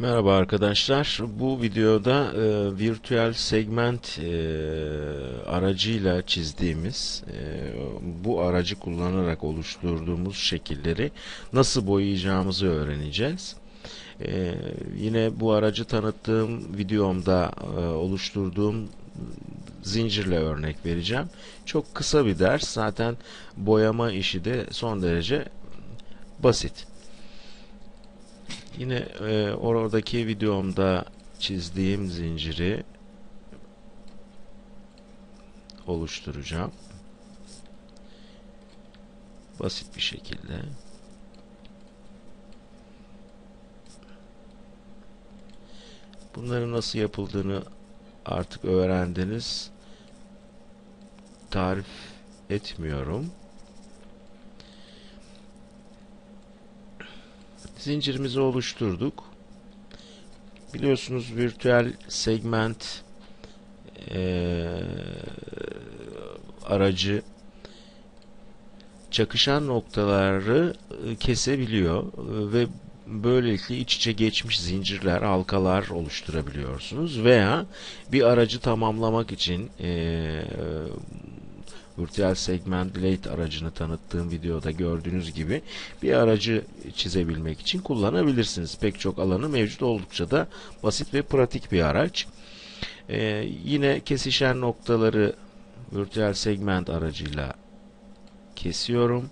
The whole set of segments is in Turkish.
Merhaba arkadaşlar. Bu videoda e, virtüel segment e, aracıyla çizdiğimiz, e, bu aracı kullanarak oluşturduğumuz şekilleri nasıl boyayacağımızı öğreneceğiz. E, yine bu aracı tanıttığım videomda e, oluşturduğum zincirle örnek vereceğim. Çok kısa bir ders. Zaten boyama işi de son derece basit. Yine e, oradaki videomda çizdiğim zinciri oluşturacağım. Basit bir şekilde. Bunların nasıl yapıldığını artık öğrendiniz. Tarif etmiyorum. Zincirimizi oluşturduk. Biliyorsunuz virtüel segment e, aracı çakışan noktaları e, kesebiliyor e, ve böylelikle iç içe geçmiş zincirler, halkalar oluşturabiliyorsunuz veya bir aracı tamamlamak için e, Virtual Segment Blade aracını tanıttığım videoda gördüğünüz gibi bir aracı çizebilmek için kullanabilirsiniz. Pek çok alanı mevcut oldukça da basit ve pratik bir araç. Ee, yine kesişen noktaları Virtual Segment aracıyla kesiyorum.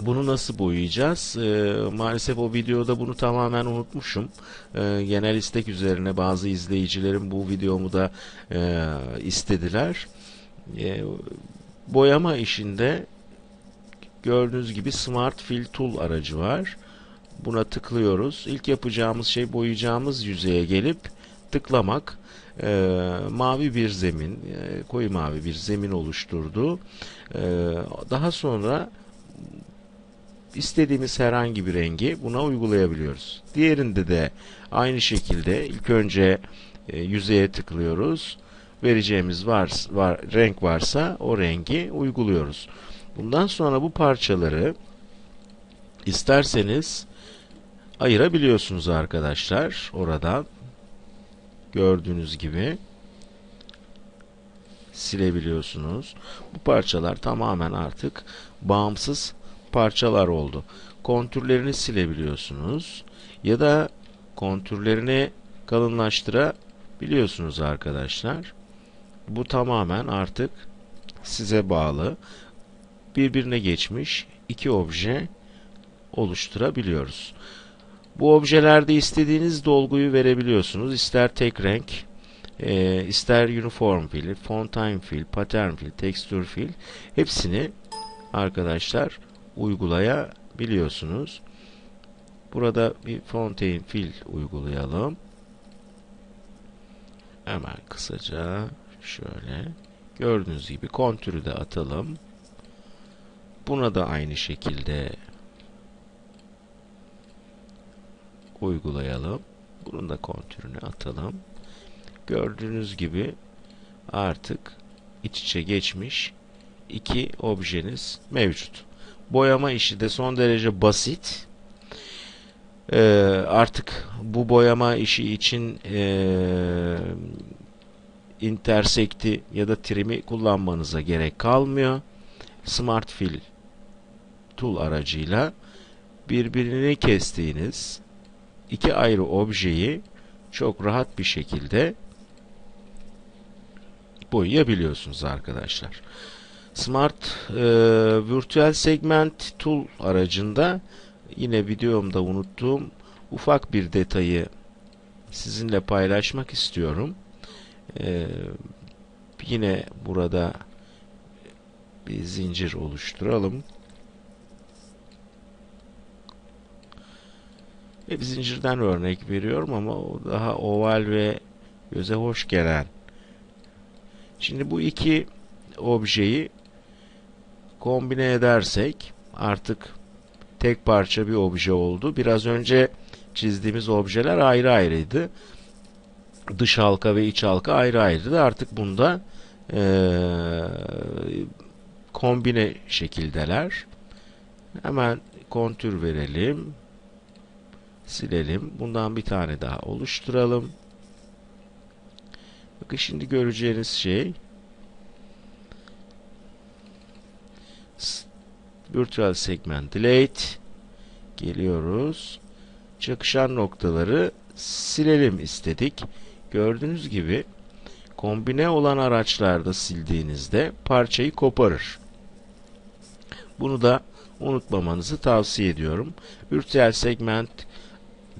Bunu nasıl boyayacağız? E, maalesef o videoda bunu tamamen unutmuşum. E, genel istek üzerine bazı izleyicilerim bu videomu da e, istediler. E, boyama işinde gördüğünüz gibi Smart Fill Tool aracı var. Buna tıklıyoruz. İlk yapacağımız şey boyayacağımız yüzeye gelip tıklamak. E, mavi bir zemin, e, koyu mavi bir zemin oluşturdu. E, daha sonra istediğimiz herhangi bir rengi buna uygulayabiliyoruz. Diğerinde de aynı şekilde ilk önce e, yüzeye tıklıyoruz. Vereceğimiz var, var, renk varsa o rengi uyguluyoruz. Bundan sonra bu parçaları isterseniz ayırabiliyorsunuz arkadaşlar oradan gördüğünüz gibi silebiliyorsunuz. Bu parçalar tamamen artık bağımsız parçalar oldu. Kontürlerini silebiliyorsunuz ya da kontürlerini kalınlaştırabiliyorsunuz arkadaşlar. Bu tamamen artık size bağlı. Birbirine geçmiş iki obje oluşturabiliyoruz. Bu objelerde istediğiniz dolguyu verebiliyorsunuz. İster tek renk, e, ister uniform fill, fontaine fill, pattern fill, texture fill hepsini arkadaşlar uygulayabiliyorsunuz. Burada bir Fontaine Fill uygulayalım. Hemen kısaca şöyle gördüğünüz gibi kontürü de atalım. Buna da aynı şekilde uygulayalım. Bunun da kontürünü atalım. Gördüğünüz gibi artık iç içe geçmiş iki objeniz mevcut. Boyama işi de son derece basit. Ee, artık bu boyama işi için e, intersekti ya da trim'i kullanmanıza gerek kalmıyor. Smart Fill tool aracıyla birbirini kestiğiniz iki ayrı objeyi çok rahat bir şekilde boyayabiliyorsunuz arkadaşlar. Smart e, Virtual Segment Tool aracında yine videomda unuttuğum ufak bir detayı sizinle paylaşmak istiyorum. E, yine burada bir zincir oluşturalım. Ve bir zincirden örnek veriyorum ama o daha oval ve göze hoş gelen. Şimdi bu iki objeyi kombine edersek artık tek parça bir obje oldu. Biraz önce çizdiğimiz objeler ayrı ayrıydı. Dış halka ve iç halka ayrı ayrıydı. Artık bunda e, kombine şekildeler. Hemen kontür verelim. silelim. Bundan bir tane daha oluşturalım. Bakın şimdi göreceğiniz şey Virtual Segment Delete geliyoruz. Çakışan noktaları silelim istedik. Gördüğünüz gibi kombine olan araçlarda sildiğinizde parçayı koparır. Bunu da unutmamanızı tavsiye ediyorum. Virtual Segment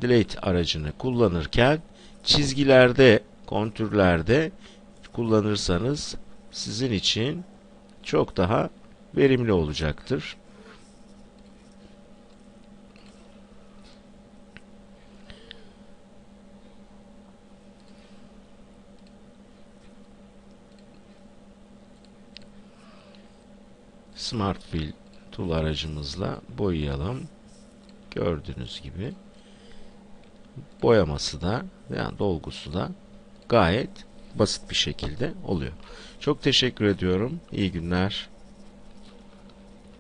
Delete aracını kullanırken çizgilerde, kontürlerde kullanırsanız sizin için çok daha verimli olacaktır. Smart Fill tool aracımızla boyayalım. Gördüğünüz gibi boyaması da yani dolgusu da gayet basit bir şekilde oluyor. Çok teşekkür ediyorum. İyi günler.